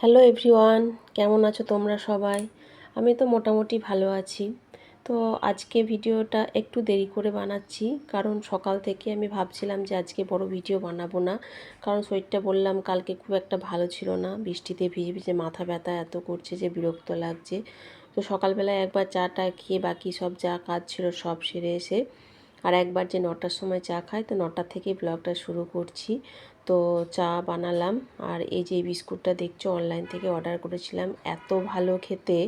Hello everyone কেমন আছো তোমরা সবাই? আমি তো মোটামুটি ভালো আছি। তো আজকে ভিডিওটা একটু দেরি করে বানাচ্ছি, কারণ সকাল থেকে আমি ভাবছিলাম যে আজকে বড় ভিডিও বানাবো না, কারণ শরীরটা বললাম কালকে খুব একটা ভালো ছিল না, বৃষ্টিতে ভিজে ভিজে মাথা ব্যথা এত করছে যে বিরক্ত লাগছে। তো সকালবেলায় একবার চাটা খেয়ে বাকি সব যা কাজ ছিল সব সেরে এসে আর একবার যে নটার সময় চা খাই, তো নটার থেকেই ব্লগটা শুরু করছি। তো চা বানালাম আর এই যে বিস্কুটটা দেখছ, অনলাইন থেকে অর্ডার করেছিলাম। এত ভালো খেতে।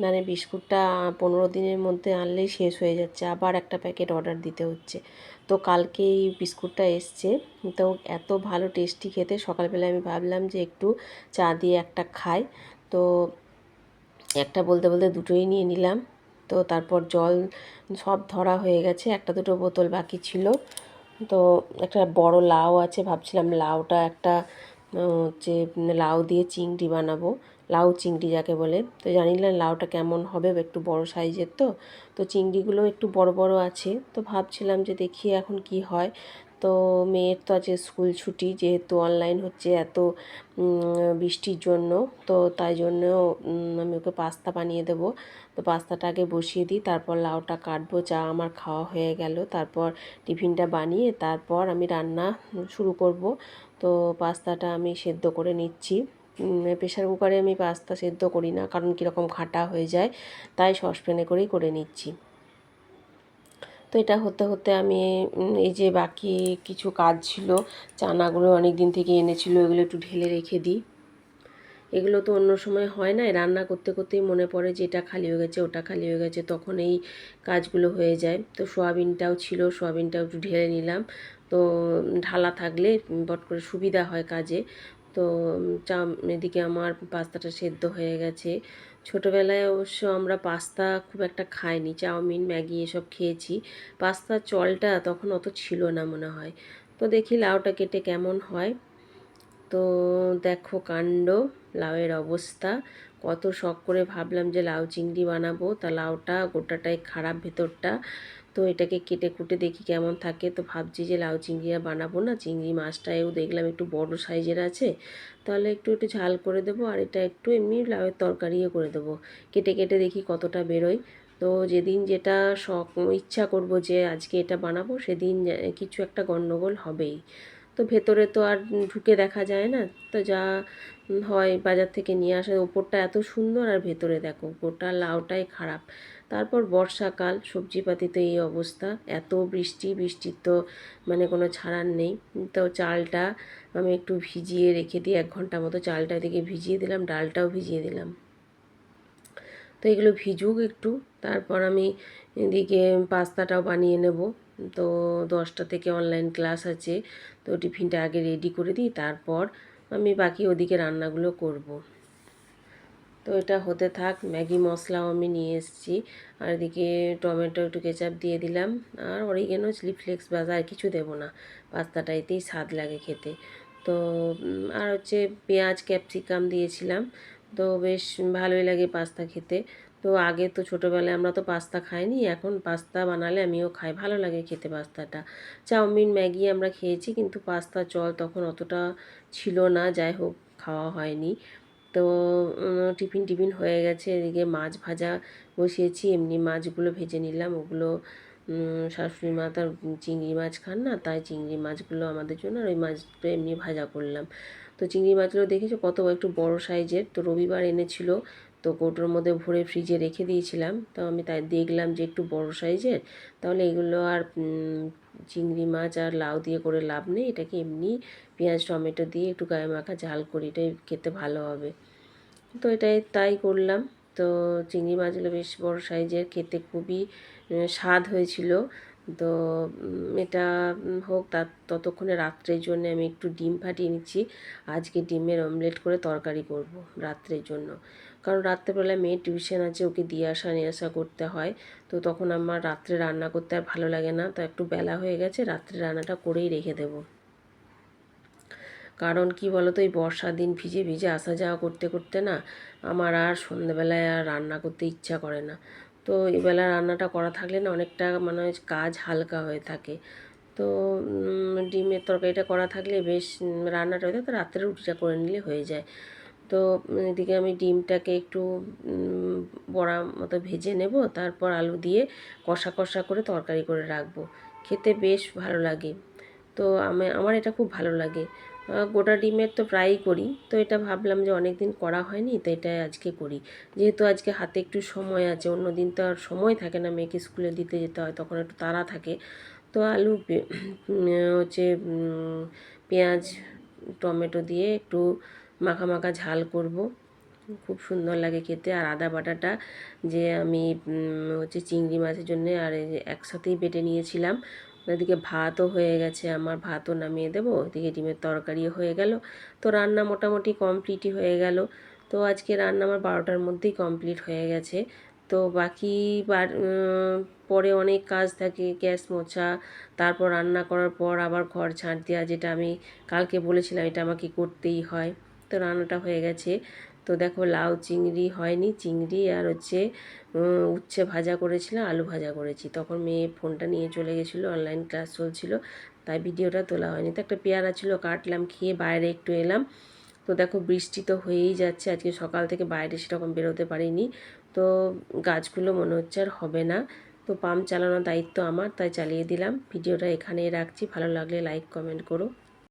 মানে বিস্কুটটা পনেরো দিনের মধ্যে আনলেই শেষ হয়ে যাচ্ছে, আবার একটা প্যাকেট অর্ডার দিতে হচ্ছে। তো কালকে এই বিস্কুটটা এসছে। তো এত ভালো টেস্টি খেতে। সকালবেলা আমি ভাবলাম যে একটু চা দিয়ে একটা খাই। তো একটা বলতে বলতে দুটোই নিয়ে নিলাম। তো তারপর জল সব ধরা হয়ে গেছে। একটা দুটো বোতল বাকি ছিল। তো একটা বড় লাউ আছে, ভাবছিলাম লাউটা একটা হচ্ছে লাউ দিয়ে চিংড়ি বানাবো। লাউ চিংড়ি যাকে বলে। তো জানি না লাউটা কেমন হবে, একটু বড় সাইজের তো। তো চিংড়িগুলো একটু বড় বড় আছে। তো ভাবছিলাম যে দেখি এখন কি হয়। তো মেয়ের তো আছে স্কুল ছুটি, যেহেতু অনলাইন হচ্ছে এত বৃষ্টির জন্য। তো তাই জন্য আমি ওকে পাস্তা বানিয়ে দেবো। তো পাস্তাটা আগে বসিয়ে দিই, তারপর লাউটা কাটবো চা আমার খাওয়া হয়ে গেল। তারপর টিফিনটা বানিয়ে তারপর আমি রান্না শুরু করব। তো পাস্তাটা আমি সেদ্ধ করে নিচ্ছি। প্রেশার কুকারে আমি পাস্তা সেদ্ধ করি না, কারণ কীরকম ঘাটা হয়ে যায়, তাই সসপ্যানে করেই করে নিচ্ছি। তো এটা হতে হতে আমি এই যে বাকি কিছু কাজ ছিল, চানাগুলো অনেক দিন থেকে এনেছিল, এগুলো একটু ঢেলে রেখে দিই। এগুলো তো অন্য সময় হয় না রান্না করতে করতেই মনে পড়ে যে এটা খালি হয়ে গেছে, ওটা খালি হয়ে গেছে, তখন এই কাজগুলো হয়ে যায়। তো সোয়াবিনটাও ছিল, সোয়াবিনটাও একটু ঢেলে নিলাম। তো ঢালা থাকলে বট করে সুবিধা হয় কাজে। তো চা, এদিকে আমার পাস্তাটা সেদ্ধ হয়ে গেছে। ছোটোবেলায় অবশ্য আমরা পাস্তা খুব একটা খাইনি, চাউমিন, ম্যাগি এসব খেয়েছি। পাস্তার চলটা তখন অত ছিল না মনে হয়। তো দেখি লাউটা কেটে কেমন হয়। তো দেখো কাণ্ড, লাউয়ের অবস্থা। কত শখ করে ভাবলাম যে লাউ চিংড়ি বানাবো। তা লাউটা গোটাটাই খারাপ ভেতরটা। তো এটাকে কেটে কুটে দেখি কেমন থাকে। তো ভাবছি যে লাউ চিংড়ি আর বানাবো না, চিংড়ি মাছটাও দেখলাম একটু বড় সাইজের আছে। তাহলে একটু একটু ঝাল করে দেবো আর এটা একটু এমনি লাউয়ের তরকারিও করে দেবো। কেটে কেটে দেখি কতটা বেরোয়। তো যেদিন যেটা শখ, ইচ্ছা করব যে আজকে এটা বানাবো, সেদিন কিছু একটা গণ্ডগোল হবেই। তো ভেতরে তো আর ঢুকে দেখা যায় না। তো যা হয় বাজার থেকে নিয়ে আসা। ওপরটা এত সুন্দর আর ভেতরে দেখো গোটা লাউটাই খারাপ। তারপর বর্ষাকাল সবজিপাতিতে এই অবস্থা। এত বৃষ্টি, বৃষ্টির তো মানে কোনো ছাড়ার নেই। তো চালটা আমি একটু ভিজিয়ে রেখে দিই এক ঘণ্টা মতো চালটা এদিকে ভিজিয়ে দিলাম, ডালটাও ভিজিয়ে দিলাম। তো এগুলো ভিজুক একটু। তারপর আমি এদিকে পাস্তাটাও বানিয়ে নেব। তো দশটা থেকে অনলাইন ক্লাস আছে। তো টিফিনটা আগে রেডি করে দিই, তারপর আমি বাকি ওদিকে রান্নাগুলো করব। তো এটা হতে থাক, ম্যাগি মশলাও আমি নিয়ে এসেছি। আর এদিকে টমেটো, একটু কেচাপ দিয়ে দিলাম। আর অরিগেনো চিলি ফ্লেক্স বাজ আর কিছু দেবো না, পাস্তাটা এতেই স্বাদ লাগে খেতে। তো আর হচ্ছে পেঁয়াজ ক্যাপসিকাম দিয়েছিলাম। তো বেশ ভালোই লাগে পাস্তা খেতে। তো আগে তো ছোটোবেলায় আমরা তো পাস্তা খাইনি, এখন পাস্তা বানালে আমিও খাই, ভালো লাগে খেতে পাস্তাটা। চাউমিন, ম্যাগি আমরা খেয়েছি কিন্তু পাস্তা চল তখন অতটা ছিল না, যাই হোক খাওয়া হয়নি। তো টিফিন টিফিন হয়ে গেছে, এদিকে মাছ ভাজা বসিয়েছি, এমনি মাছগুলো ভেজে নিলাম, ওগুলো শাশুড়ি মা তার চিংড়ি মাছ খান না, তাই চিংড়ি মাছগুলো আমাদের জন্য, আর ওই মাছটা এমনি ভাজা করলাম। তো চিংড়ি মাছগুলো দেখেছ কত একটু বড় সাইজের, তো রবিবার এনেছিল তো কৌটোর মধ্যে ভরে ফ্রিজে রেখে দিয়েছিলাম। তো আমি তাই দেখলাম যে একটু বড় সাইজের, তাহলে এগুলো আর চিংড়ি মাছ আর লাউ দিয়ে করে লাভ নেই। এটাকে এমনি পেঁয়াজ, টমেটো দিয়ে একটু গায়ে মাখা ঝাল করি এটাই খেতে ভালো হবে। তো এটাই তাই করলাম। তো চিংড়ি মাছগুলো বেশ বড় সাইজের, খেতে খুবই স্বাদ হয়েছিল। তো এটা হোক, তার ততক্ষণে রাত্রের জন্য আমি একটু ডিম ফাটিয়ে নিচ্ছি। আজকে ডিমের অমলেট করে তরকারি করব রাত্রের জন্য। কারণ রাত্রেবেলায় মেয়ে টিউশন আছে, ওকে দিয়ে আসা, নিয়ে আসা করতে হয়। তো তখন আমার রাত্রে রান্না করতে আর ভালো লাগে না। তো একটু বেলা হয়ে গেছে, রাত্রে রান্নাটা করেই রেখে দেবো। কারণ কি বলো তো এই বর্ষার দিন ভিজে ভিজে আসা যাওয়া করতে করতে না আমার আর সন্ধ্যেবেলায় আর রান্না করতে ইচ্ছা করে না। তো এবেলা রান্নাটা করা থাকলে না অনেকটা মানে কাজ হালকা হয়ে থাকে। তো ডিমের তরকারিটা করা থাকলে বেশ, রান্নাটা হয়ে থাকে, তো রাত্রে রুটিটা করে নিলে হয়ে যায়। তো এদিকে আমি ডিমটাকে একটু বড়া মতো ভেজে নেব, তারপর আলু দিয়ে কষা কষা করে তরকারি করে রাখব। খেতে বেশ ভালো লাগে। তো আমি, আমার এটা খুব ভালো লাগে। গোটা ডিমের তো প্রায়ই করি, তো এটা ভাবলাম যে অনেক দিন করা হয়নি, তো এটা আজকে করি। যেহেতু আজকে হাতে একটু সময় আছে অন্য দিন তো আর সময় থাকে না, মেয়েকে স্কুলে দিতে যেতে হয়, তখন একটু তাড়া থাকে। তো আলু হচ্ছে পেঁয়াজ, টমেটো দিয়ে একটু মাখা মাখা ঝাল করব। খুব সুন্দর লাগে খেতে। আর আদা বাটাটা যে আমি হচ্ছে চিংড়ি মাছের জন্য আর একসাথেই বেটে নিয়েছিলাম। ওদিকে ভাতও হয়ে গেছে, আমার ভাতও নামিয়ে দেবো। ওদিকে ডিমের তরকারিও হয়ে গেল। তো রান্না মোটামুটি কমপ্লিটই হয়ে গেল। তো আজকে রান্না আমার বারোটার মধ্যেই কমপ্লিট হয়ে গেছে। তো বাকি পরে অনেক কাজ থাকে, গ্যাস মোছা, তারপর রান্না করার পর আবার ঘর ঝাঁট দেওয়া, যেটা আমি কালকে বলেছিলাম, এটা আমাকে করতেই হয়। তো রান্নাটা হয়ে গেছে। তো দেখো লাউ, চিংড়ি হয়নি। চিংড়ি আর হচ্ছে উচ্ছে ভাজা করেছিলাম, আলু ভাজা করেছি। তখন মেয়ে ফোনটা নিয়ে চলে গেছিল অনলাইন ক্লাস চলছিল, তাই ভিডিওটা তোলা হয়নি। তো একটা পেয়ারা ছিল, কাটলাম, খেয়ে বাইরে একটু এলাম। তো দেখো বৃষ্টি তো হয়েই যাচ্ছে, আজকে সকাল থেকে বাইরে সেরকম বেরোতে পারিনি। তো গাছগুলো মনে হচ্ছে আর হবে না। তো পাম্প চালানোর দায়িত্ব আমার, তাই চালিয়ে দিলাম। ভিডিওটা এখানেই রাখছি। ভালো লাগলে লাইক কমেন্ট করো।